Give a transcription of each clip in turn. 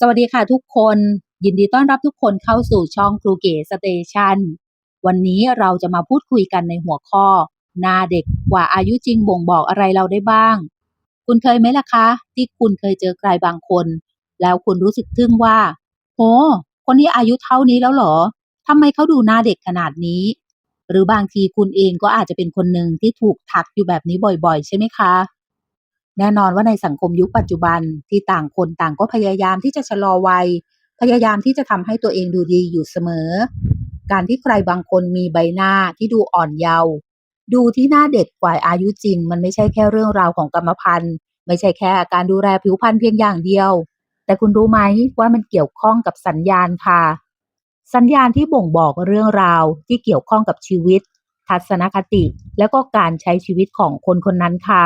สวัสดีค่ะทุกคน ยินดีต้อนรับทุกคนเข้าสู่ช่องครูเก๋สเตชันวันนี้เราจะมาพูดคุยกันในหัวข้อหน้าเด็กกว่าอายุจริงบ่งบอกอะไรเราได้บ้าง คุณเคยไหมล่ะคะ ที่คุณเคยเจอใครบางคน แล้วคุณรู้สึกทึ่งว่าโหคนนี้อายุเท่านี้แล้วหรอทำไมเขาดูหน้าเด็กขนาดนี้ หรือบางทีคุณเองก็อาจจะเป็นคนหนึ่งที่ถูกทักอยู่แบบนี้บ่อยๆ ใช่ไหมคะ แน่นอนว่าในสังคมยุคปัจจุบันที่ต่างคนต่างก็พยายามที่จะชะลอวัย พยายามที่จะทำให้ตัวเองดูดีอยู่เสมอ การที่ใครบางคนมีใบหน้าที่ดูอ่อนเยาว์ดูที่หน้าเด็กกว่าอายุจริง มันไม่ใช่แค่เรื่องราวของกรรมพันธุ์ ไม่ใช่แค่การดูแลผิวพรรณเพียงอย่างเดียว แต่คุณรู้ไหมว่ามันเกี่ยวข้องกับสัญญาณค่ะ สัญญาณที่บ่งบอกเรื่องราวที่เกี่ยวข้องกับชีวิต ทัศนคติ และก็การใช้ชีวิตของคนคนนั้นค่ะ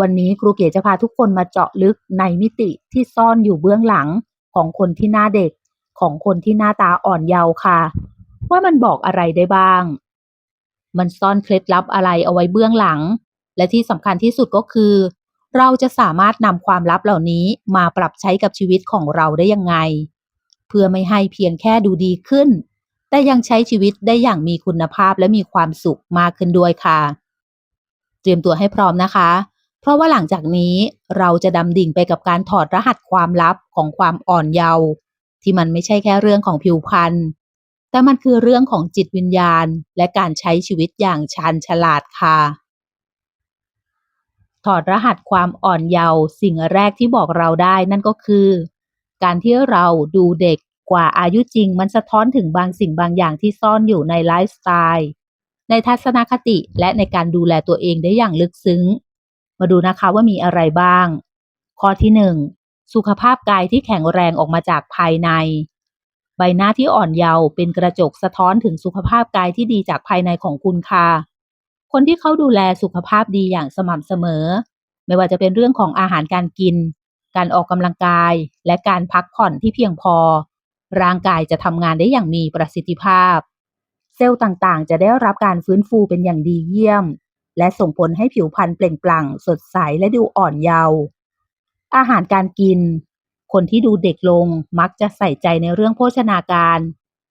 วันนี้ครูเก๋จะพาทุกคนมาเจาะลึกในมิติที่ซ่อนอยู่เบื้องหลังของคนที่หน้าเด็ก ของคนที่หน้าตาอ่อนเยาว์ค่ะ ว่ามันบอกอะไรได้บ้าง มันซ่อนเคล็ดลับอะไรเอาไว้เบื้องหลัง และที่สำคัญที่สุดก็คือ เราจะสามารถนำความลับเหล่านี้มาปรับใช้กับชีวิตของเราได้ยังไง เพื่อไม่ให้เพียงแค่ดูดีขึ้น แต่ยังใช้ชีวิตได้อย่างมีคุณภาพและมีความสุขมากขึ้นด้วยค่ะ เตรียมตัวให้พร้อมนะคะ เพราะว่าหลังจากนี้เราจะดำดิ่งไปกับการถอดรหัสความลับของความอ่อนเยาว์ที่มันไม่ใช่แค่เรื่องของผิวพรรณแต่มันคือเรื่องของจิตวิญญาณ และการใช้ชีวิตอย่างชาญฉลาดค่ะ ถอดรหัสความอ่อนเยาว์สิ่งแรกที่บอกเราได้นั่นก็คือ การที่เราดูเด็กกว่าอายุจริงมันสะท้อนถึงบางสิ่งบางอย่างที่ซ่อนอยู่ในไลฟ์สไตล์ในทัศนคติและในการดูแลตัวเองได้อย่างลึกซึ้ง มาดูนะคะว่ามีอะไรบ้าง ข้อที่หนึ่งสุขภาพกายที่แข็งแรงออกมาจากภายใน ใบหน้าที่อ่อนเยาว์เป็นกระจกสะท้อนถึงสุขภาพกายที่ดีจากภายในของคุณค่ะ คนที่เขาดูแลสุขภาพดีอย่างสม่ำเสมอ ไม่ว่าจะเป็นเรื่องของอาหารการกิน การออกกำลังกาย และการพักผ่อนที่เพียงพอ ร่างกายจะทำงานได้อย่างมีประสิทธิภาพ เซลล์ต่างๆ จะได้รับการฟื้นฟูเป็นอย่างดีเยี่ยม และส่งผลให้ผิวพรรณเปล่งปลั่ง สดใสและดูอ่อนเยาว์อาหารการกิน คนที่ดูเด็กลงมักจะใส่ใจในเรื่องโภชนาการ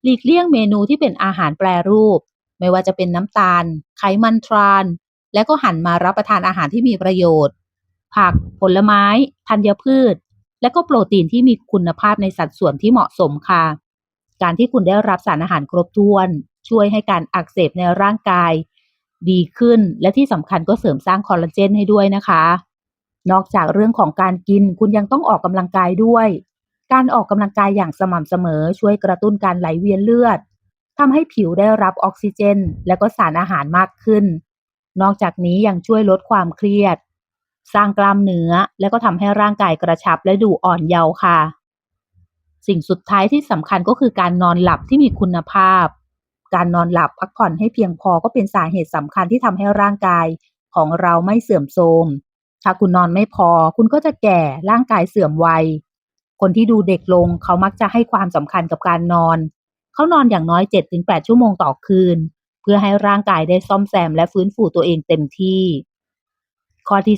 หลีกเลี่ยงเมนูที่เป็นอาหารแปรรูป ไม่ว่าจะเป็นน้ำตาล ไขมันทราน และก็หันมารับประทานอาหารที่มีประโยชน์ ผัก ผลไม้ ธัญพืช และก็โปรตีนที่มีคุณภาพในสัดส่วนที่เหมาะสมค่ะ การที่คุณได้รับสารอาหารครบถ้วน ช่วยให้การอักเสบในร่างกาย ดีขึ้น และที่สำคัญก็เสริมสร้างคอลลาเจนให้ด้วยนะคะ นอกจากเรื่องของการกินคุณยังต้องออกกำลังกายด้วย การออกกำลังกายอย่างสม่ำเสมอ ช่วยกระตุ้นการไหลเวียนเลือดทำให้ผิวได้รับออกซิเจน และก็สารอาหารมากขึ้น นอกจากนี้ยังช่วยลดความเครียด สร้างกล้ามเนื้อ และก็ทำให้ร่างกายกระชับและดูอ่อนเยาว์ค่ะ สิ่งสุดท้ายที่สำคัญก็คือการนอนหลับที่มีคุณภาพ การนอนหลับพักผ่อนให้เพียงพอก็เป็นสาเหตุสำคัญที่ทำให้ร่างกายของเราไม่เสื่อมโทรม ถ้าคุณนอนไม่พอ คุณก็จะแก่ร่างกายเสื่อมวัย คนที่ดูเด็กลงเขามักจะให้ความสำคัญกับการนอน เขานอนอย่างน้อย 7-8 ชั่วโมงต่อคืน เพื่อให้ร่างกายได้ซ่อมแซมและฟื้นฟูตัวเองเต็มที่ ข้อที่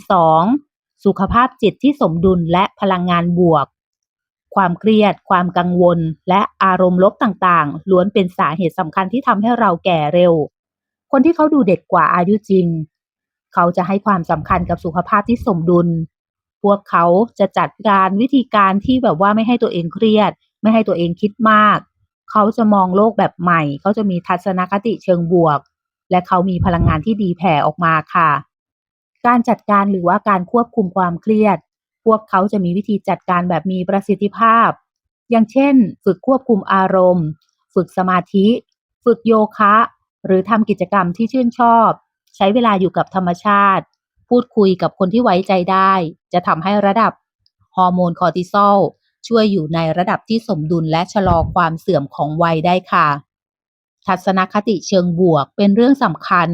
2 สุขภาพจิตที่สมดุลและพลังงานบวก ความเครียด ความกังวล และอารมณ์ลบต่างๆ ล้วนเป็นสาเหตุสำคัญที่ทำให้เราแก่เร็ว คนที่เขาดูเด็กกว่าอายุจริง เขาจะให้ความสำคัญกับสุขภาพที่สมดุล พวกเขาจะจัดการวิธีการที่แบบว่าไม่ให้ตัวเองเครียด ไม่ให้ตัวเองคิดมาก เขาจะมองโลกแบบใหม่ เขาจะมีทัศนคติเชิงบวก และเขามีพลังงานที่ดีแผ่ออกมาค่ะ การจัดการหรือว่าการควบคุมความเครียด พวกเขาจะมีวิธีจัดการแบบมีประสิทธิภาพ อย่างเช่น ฝึกควบคุมอารมณ์ ฝึกสมาธิ ฝึกโยคะ หรือทำกิจกรรมที่ชื่นชอบ ใช้เวลาอยู่กับธรรมชาติ พูดคุยกับคนที่ไว้ใจได้ จะทำให้ระดับฮอร์โมนคอร์ติซอลช่วยอยู่ในระดับที่สมดุลและชะลอความเสื่อมของวัยได้ค่ะ ทัศนคติเชิงบวกเป็นเรื่องสำคัญ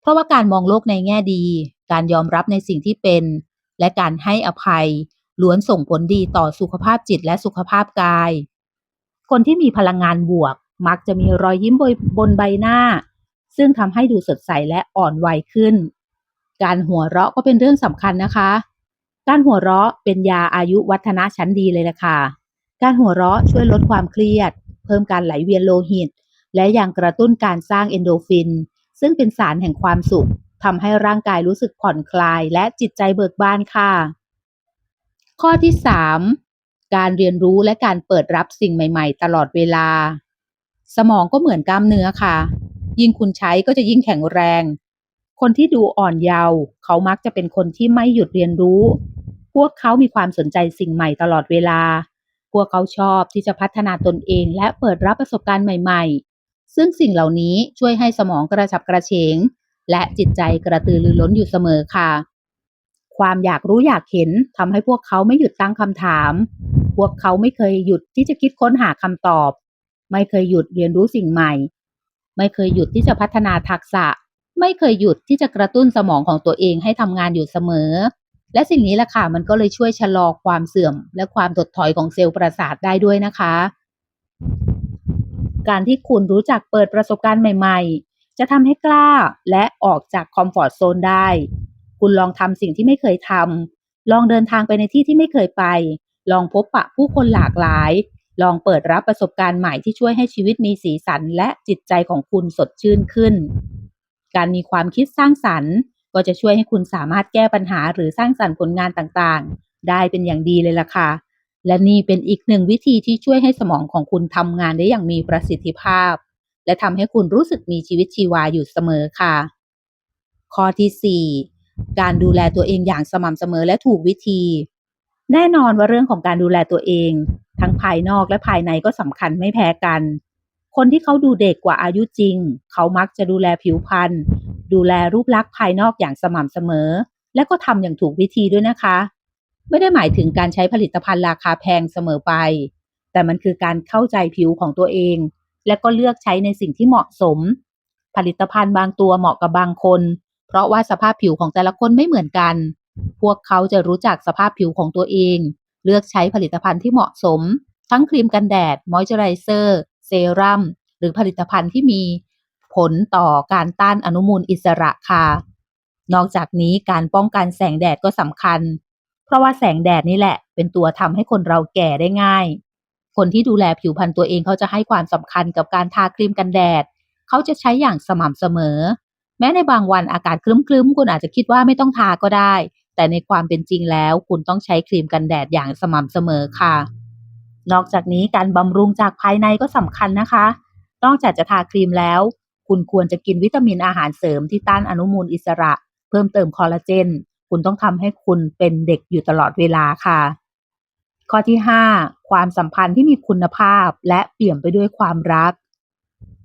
เพราะว่าการมองโลกในแง่ดี การยอมรับในสิ่งที่เป็น และการให้อภัย ล้วนส่งผลดีต่อสุขภาพจิตและสุขภาพกาย คนที่มีพลังงานบวก มักจะมีรอยยิ้มบนบนใบหน้า ซึ่งทำให้ดูสดใสและอ่อนวัยขึ้น การหัวเราะก็เป็นเรื่องสำคัญนะคะ การหัวเราะเป็นยาอายุวัฒนะชั้นดีเลยล่ะค่ะ การหัวเราะช่วยลดความเครียด เพิ่มการไหลเวียนโลหิต และยังกระตุ้นการสร้างเอนโดฟิน ซึ่งเป็นสารแห่งความสุข ทำให้ร่างกายรู้สึกผ่อนคลายและจิตใจเบิกบานค่ะ ข้อที่ 3 การเรียนรู้และการเปิดรับสิ่งใหม่ ๆ ตลอดเวลา สมองก็เหมือนกล้ามเนื้อค่ะ ยิ่งคุณใช้ก็จะยิ่งแข็งแรง คนที่ดูอ่อนเยาว์เขามักจะเป็นคนที่ไม่หยุดเรียนรู้ พวกเขามีความสนใจสิ่งใหม่ตลอดเวลา พวกเขาชอบที่จะพัฒนาตนเอง และเปิดรับประสบการณ์ใหม่ ๆ ซึ่งสิ่งเหล่านี้ช่วยให้สมองกระฉับกระเฉง และจิตใจกระตือรือร้นอยู่เสมอค่ะ ความอยากรู้อยากเห็นทำให้พวกเขาไม่หยุดตั้งคำถาม พวกเขาไม่เคยหยุดที่จะคิดค้นหาคำตอบ ไม่เคยหยุดเรียนรู้สิ่งใหม่ ไม่เคยหยุดที่จะพัฒนาทักษะ ไม่เคยหยุดที่จะกระตุ้นสมองของตัวเองให้ทำงานอยู่เสมอ และสิ่งนี้แหละค่ะมันก็เลยช่วยชะลอความเสื่อม และความถดถอยของเซลล์ประสาทได้ด้วยนะคะการที่คุณรู้จักเปิดประสบการณ์ใหม่ๆ จะทำให้กล้าและออกจากคอมฟอร์ตโซนได้ คุณลองทำสิ่งที่ไม่เคยทำลองเดินทางไปในที่ที่ไม่เคยไป ลองพบปะผู้คนหลากหลาย ลองเปิดรับประสบการณ์ใหม่ที่ช่วยให้ชีวิตมีสีสันและจิตใจของคุณสดชื่นขึ้น การมีความคิดสร้างสรรค์ ก็จะช่วยให้คุณสามารถแก้ปัญหาหรือสร้างสรรค์ผลงานต่างๆ ได้เป็นอย่างดีเลยล่ะค่ะ และนี่เป็นอีกหนึ่งวิธีที่ช่วยให้สมองของคุณทำงานได้อย่างมีประสิทธิภาพ และทำให้คุณรู้สึกมีชีวิตชีวาอยู่เสมอค่ะ ข้อที่ 4 การดูแลตัวเองอย่างสม่ำเสมอและถูกวิธี แน่นอนว่าเรื่องของการดูแลตัวเอง ทั้งภายนอกและภายในก็สำคัญไม่แพ้กัน คนที่เขาดูเด็กกว่าอายุจริง เขามักจะดูแลผิวพรรณดูแลรูปลักษณ์ภายนอกอย่างสม่ำเสมอ และก็ทำอย่างถูกวิธีด้วยนะคะ ไม่ได้หมายถึงการใช้ผลิตภัณฑ์ราคาแพงเสมอไป แต่มันคือการเข้าใจผิวของตัวเอง และก็เลือกใช้ในสิ่งที่เหมาะสม ผลิตภัณฑ์บางตัวเหมาะกับบางคน เพราะว่าสภาพผิวของแต่ละคนไม่เหมือนกัน พวกเขาจะรู้จักสภาพผิวของตัวเอง เลือกใช้ผลิตภัณฑ์ที่เหมาะสม ทั้งครีมกันแดด มอยเจอไรเซอร์ เซรั่ม หรือผลิตภัณฑ์ที่มีผลต่อการต้านอนุมูลอิสระค่ะ นอกจากนี้การป้องกันแสงแดดก็สำคัญ เพราะว่าแสงแดดนี่แหละ เป็นตัวทำให้คนเราแก่ได้ง่าย คนที่ดูแลผิวพรรณตัวเองเขาจะให้ความสำคัญกับการทาครีมกันแดด เขาจะใช้อย่างสม่ำเสมอ แม้ในบางวันอากาศครึ้มๆ คุณอาจจะคิดว่าไม่ต้องทาก็ได้ แต่ในความเป็นจริงแล้ว คุณต้องใช้ครีมกันแดดอย่างสม่ำเสมอค่ะ นอกจากนี้การบำรุงจากภายในก็สำคัญนะคะ นอกจากจะทาครีมแล้ว คุณควรจะกินวิตามินอาหารเสริมที่ต้านอนุมูลอิสระ เพิ่มเติมคอลลาเจน คุณต้องทำให้คุณเป็นเด็กอยู่ตลอดเวลาค่ะ ข้อที่5 ความสัมพันธ์ที่มีคุณภาพและเปี่ยมไปด้วยความรัก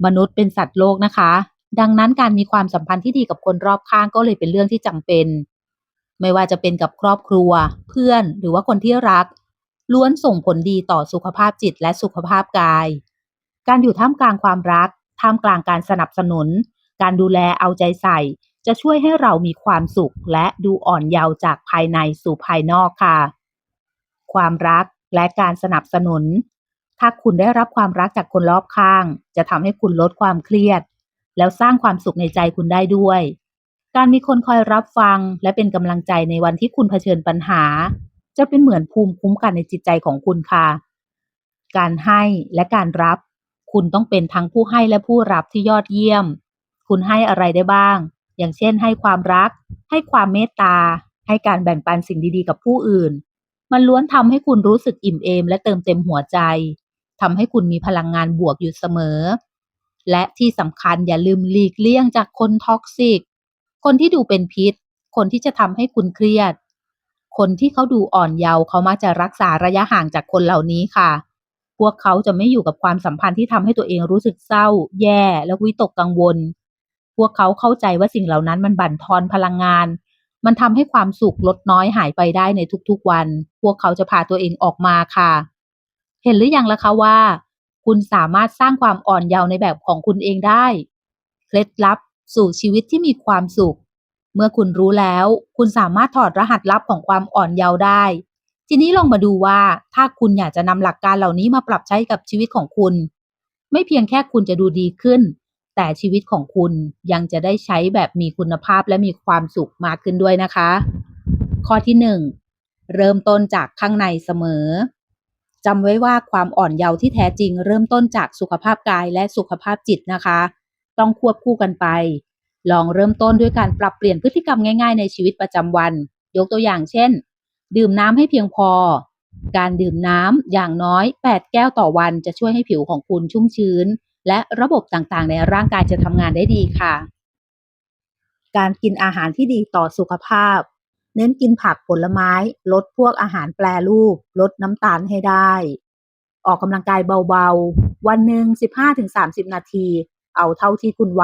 มนุษย์เป็นสัตว์โลกนะคะ ดังนั้นการมีความสัมพันธ์ที่ดีกับคนรอบข้างก็เลยเป็นเรื่องที่จำเป็น ไม่ว่าจะเป็นกับครอบครัว เพื่อนหรือว่าคนที่รัก ล้วนส่งผลดีต่อสุขภาพจิตและสุขภาพกาย การอยู่ท่ามกลางความรัก ท่ามกลางการสนับสนุน การดูแลเอาใจใส่ จะช่วยให้เรามีความสุขและดูอ่อนเยาว์จากภายในสู่ภายนอกค่ะ ความรัก และการสนับสนุน ถ้าคุณได้รับความรักจากคนรอบข้าง จะทำให้คุณลดความเครียด แล้วสร้างความสุขในใจคุณได้ด้วย การมีคนคอยรับฟัง และเป็นกำลังใจในวันที่คุณเผชิญปัญหา จะเป็นเหมือนภูมิคุ้มกันในจิตใจของคุณค่ะ การให้และการรับ คุณต้องเป็นทั้งผู้ให้และผู้รับที่ยอดเยี่ยม คุณให้อะไรได้บ้าง อย่างเช่น ให้ความรัก ให้ความเมตตาให้การแบ่งปันสิ่งดีๆ กับผู้อื่น มันล้วนทำให้คุณรู้สึกอิ่มเอม และเติมเต็มหัวใจทำให้คุณมีพลังงานบวกอยู่เสมอ และที่สำคัญอย่าลืมหลีกเลี่ยงจากคนท็อกซิก คนที่ดูเป็นพิษ คนที่จะทำให้คุณเครียด คนที่เขาดูอ่อนเยาว์เขามักจะรักษาระยะห่างจากคนเหล่านี้ค่ะ พวกเขาจะไม่อยู่กับความสัมพันธ์ที่ทำให้ตัวเองรู้สึกเศร้า แย่ และวิตกกังวล พวกเขาเข้าใจว่าสิ่งเหล่านั้นมันบั่นทอนพลังงาน มันทำให้ความสุขลดน้อยหายไปได้ในทุกๆวัน พวกเขาจะพาตัวเองออกมาค่ะ เห็นหรือยังล่ะคะว่า คุณสามารถสร้างความอ่อนเยาว์ในแบบของคุณเองได้ เคล็ดลับสู่ชีวิตที่มีความสุข เมื่อคุณรู้แล้ว คุณสามารถถอดรหัสลับของความอ่อนเยาว์ได้ ทีนี้ลองมาดูว่าถ้าคุณอยากจะนำหลักการเหล่านี้มาปรับใช้กับชีวิตของคุณ ไม่เพียงแค่คุณจะดูดีขึ้น แต่ชีวิตของคุณยังจะได้ใช้แบบมีคุณภาพและมีความสุขมากขึ้นด้วยนะคะ ข้อที่หนึ่งเริ่มต้นจากข้างในเสมอจำไว้ว่าความอ่อนเยาว์ที่แท้จริง เริ่มต้นจากสุขภาพกายและสุขภาพจิตนะคะ ต้องควบคู่กันไป ลองเริ่มต้นด้วยการปรับเปลี่ยนพฤติกรรมง่ายๆ ในชีวิตประจำวัน ยกตัวอย่างเช่น ดื่มน้ำให้เพียงพอ การดื่มน้ำอย่างน้อย 8 แก้วต่อวันจะช่วยให้ผิวของคุณชุ่มชื้น และระบบต่างๆ ในร่างกายจะทำงานได้ดีค่ะ การกินอาหารที่ดีต่อสุขภาพ เน้นกินผักผลไม้ ลดพวกอาหารแปรรูป ลดน้ำตาลให้ได้ ออกกำลังกายเบาๆ วันหนึ่ง 15-30 นาที เอาเท่าที่คุณไหว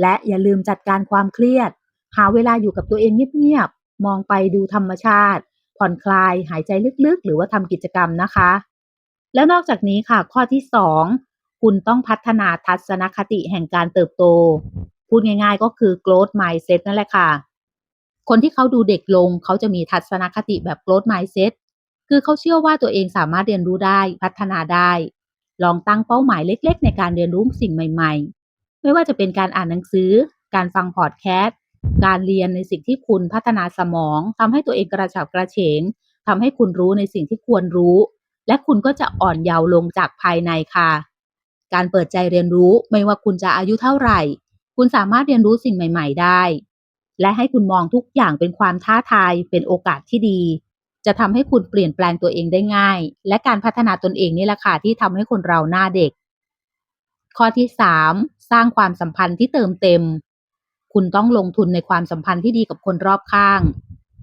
และอย่าลืมจัดการความเครียด หาเวลาอยู่กับตัวเองเงียบๆ มองไปดูธรรมชาติ ผ่อนคลาย หายใจลึกๆ หรือว่าทำกิจกรรมนะคะ แล้วนอกจากนี้ค่ะ ข้อที่ 2 คุณต้องพัฒนาทัศนคติแห่งการเติบโต พูดง่ายๆ ก็คือ growth mindset นั่นแหละค่ะ คนที่เขาดูเด็กลง เขาจะมีทัศนคติแบบ growth mindset คือเขาเชื่อว่าตัวเองสามารถเรียนรู้ได้พัฒนาได้ ลองตั้งเป้าหมายเล็ก ๆ ในการเรียนรู้สิ่งใหม่ ๆ ไม่ว่าจะเป็นการอ่านหนังสือ การฟังพอดแคสต์การเรียนในสิ่งที่คุณพัฒนาสมองทำให้ตัวเองกระฉับกระเฉงทำให้คุณรู้ในสิ่งที่ควรรู้ และคุณก็จะอ่อนเยาว์ลงจากภายในค่ะ การเปิดใจเรียนรู้ไม่ว่าคุณจะอายุเท่าไหร่ คุณสามารถเรียนรู้สิ่งใหม่ ๆ ได้ และให้คุณมองทุกอย่างเป็นความท้าทายเป็นโอกาสที่ดี จะทำให้คุณเปลี่ยนแปลงตัวเองได้ง่าย และการพัฒนาตนเองนี่แหละค่ะที่ทำให้คนเราหน้าเด็ก ข้อที่ 3 สร้างความสัมพันธ์ที่เติมเต็ม คุณต้องลงทุนในความสัมพันธ์ที่ดีกับคนรอบข้าง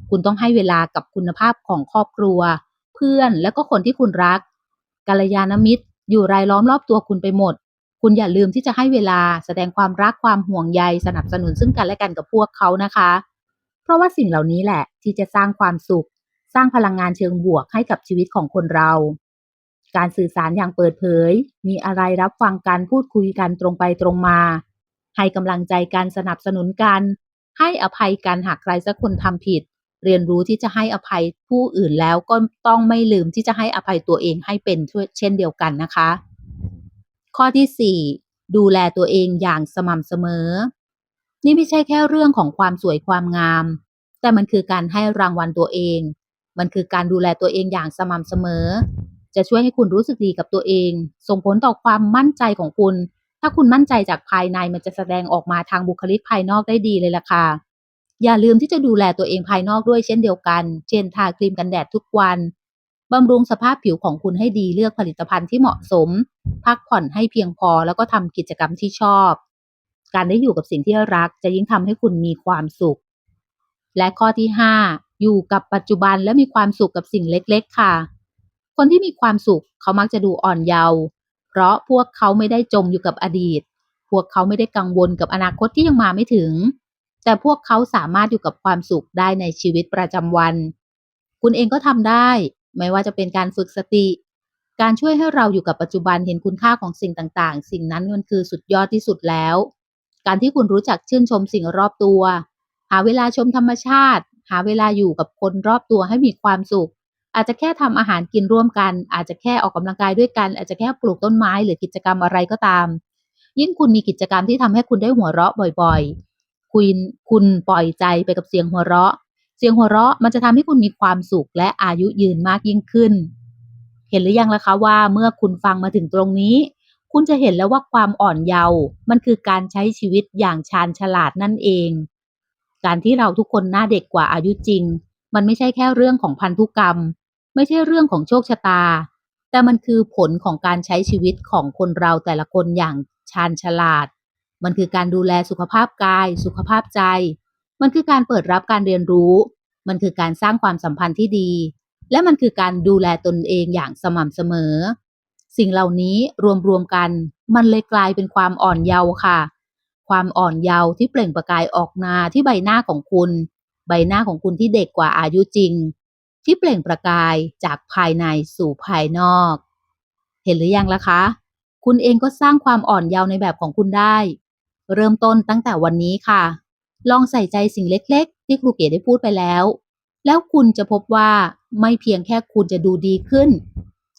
คุณต้องให้เวลากับคุณภาพของครอบครัว เพื่อนและก็คนที่คุณรักกัลยาณมิตร อยู่รายล้อมรอบตัวคุณไปหมด คุณอย่าลืมที่จะให้เวลาแสดงความรักความห่วงใยสนับสนุนซึ่งกันและกันกับพวกเขานะคะ เพราะว่าสิ่งเหล่านี้แหละที่จะสร้างความสุข สร้างพลังงานเชิงบวกให้กับชีวิตของคนเรา การสื่อสารอย่างเปิดเผย มีอะไรรับฟังกันพูดคุยกันตรงไปตรงมา ให้กำลังใจกันสนับสนุนกัน ให้อภัยกันหากใครสักคนทำผิด เรียนรู้ที่จะให้อภัยผู้อื่นแล้วก็ต้องไม่ลืมที่จะให้อภัยตัวเองให้เป็นเช่นเดียวกันนะคะ ข้อที่ 4 ดูแลตัวเองอย่างสม่ำเสมอ นี่ไม่ใช่แค่เรื่องของความสวยความงาม แต่มันคือการให้รางวัลตัวเอง มันคือการดูแลตัวเองอย่างสม่ำเสมอ จะช่วยให้คุณรู้สึกดีกับตัวเอง ส่งผลต่อความมั่นใจของคุณ ถ้าคุณมั่นใจจากภายในมันจะแสดงออกมาทางบุคลิกภายนอกได้ดีเลยล่ะค่ะ อย่าลืมที่จะดูแลตัวเองภายนอกด้วยเช่นเดียวกัน เช่นทาครีมกันแดดทุกวัน บำรุงสภาพผิวของคุณให้ดีเลือกผลิตภัณฑ์ที่เหมาะสม พักผ่อนให้เพียงพอแล้วก็ทำกิจกรรมที่ชอบ การได้อยู่กับสิ่งที่รักจะยิ่งทำให้คุณมีความสุข และข้อที่ 5 อยู่กับปัจจุบันและมีความสุขกับสิ่งเล็ก ๆ ค่ะ คนที่มีความสุขเขามักจะดูอ่อนเยาว์เพราะพวกเขาไม่ได้จมอยู่กับอดีต พวกเขาไม่ได้กังวลกับอนาคตที่ยังมาไม่ถึง แต่พวกเขาสามารถอยู่กับความสุขได้ในชีวิตประจำวัน คุณเองก็ทำได้ ไม่ว่าจะเป็นการฝึกสติ การช่วยให้เราอยู่กับปัจจุบันเห็นคุณค่าของสิ่งต่างๆ สิ่งนั้นมันคือสุดยอดที่สุดแล้ว การที่คุณรู้จักชื่นชมสิ่งรอบตัว หาเวลาชมธรรมชาติ หาเวลาอยู่กับคนรอบตัวให้มีความสุข อาจจะแค่ทำอาหารกินร่วมกัน อาจจะแค่ออกกำลังกายด้วยกัน อาจจะแค่ปลูกต้นไม้หรือกิจกรรมอะไรก็ตาม ยิ่งคุณมีกิจกรรมที่ทำให้คุณได้หัวเราะบ่อยๆ คุณคุณปล่อยใจไปกับเสียงหัวเราะ เสียงหัวเราะมันจะทำให้คุณมีความสุขและอายุยืนมากยิ่งขึ้น เห็นหรือยังล่ะคะว่าเมื่อคุณฟังมาถึงตรงนี้ คุณจะเห็นแล้วว่าความอ่อนเยาว์มันคือการใช้ชีวิตอย่างชาญฉลาดนั่นเอง การที่เราทุกคนหน้าเด็กกว่าอายุจริง มันไม่ใช่แค่เรื่องของพันธุกรรม ไม่ใช่เรื่องของโชคชะตา แต่มันคือผลของการใช้ชีวิตของคนเราแต่ละคนอย่างชาญฉลาด มันคือการดูแลสุขภาพกาย สุขภาพใจ มันคือการเปิดรับการเรียนรู้ มันคือการสร้างความสัมพันธ์ที่ดี และมันคือการดูแลตนเองอย่างสม่ำเสมอ สิ่งเหล่านี้รวมๆกัน มันเลยกลายเป็นความอ่อนเยาว์ค่ะ ความอ่อนเยาว์ที่เปล่งประกายออกมาที่ใบหน้าของคุณ ใบหน้าของคุณที่เด็กกว่าอายุจริง ที่เปล่งประกายจากภายในสู่ภายนอก เห็นหรือยังล่ะคะ คุณเองก็สร้างความอ่อนเยาว์ในแบบของคุณได้ เริ่มต้นตั้งแต่วันนี้ค่ะ ลองใส่ใจสิ่งเล็กๆ ที่ครูเก๋ได้พูดไปแล้ว แล้วคุณจะพบว่าไม่เพียงแค่คุณจะดูดีขึ้น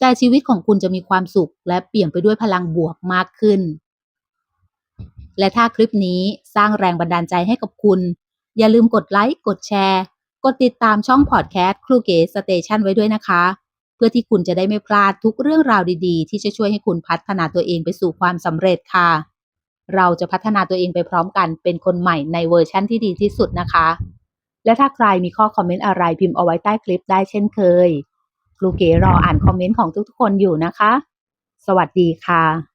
แต่ชีวิตของคุณจะมีความสุข และเปลี่ยนไปด้วยพลังบวกมากขึ้น และถ้าคลิปนี้สร้างแรงบันดาลใจให้กับคุณ อย่าลืมกดไลค์กดแชร์ กดติดตามช่องพอดแคสต์ครูเก๋สเตชันไว้ด้วยนะคะเพื่อที่คุณจะได้ไม่พลาดทุกเรื่องราวดีๆ ที่จะช่วยให้คุณพัฒนาตัวเองไปสู่ความสำเร็จค่ะ เราจะพัฒนาตัวเองไปพร้อมกันเป็นคนใหม่ในเวอร์ชั่นที่ดีที่สุดนะคะ และถ้าใครมีข้อคอมเมนต์อะไรพิมพ์เอาไว้ใต้คลิปได้เช่นเคยครูเก๋รออ่านคอมเมนต์ของทุกๆคนอยู่นะคะ สวัสดีค่ะ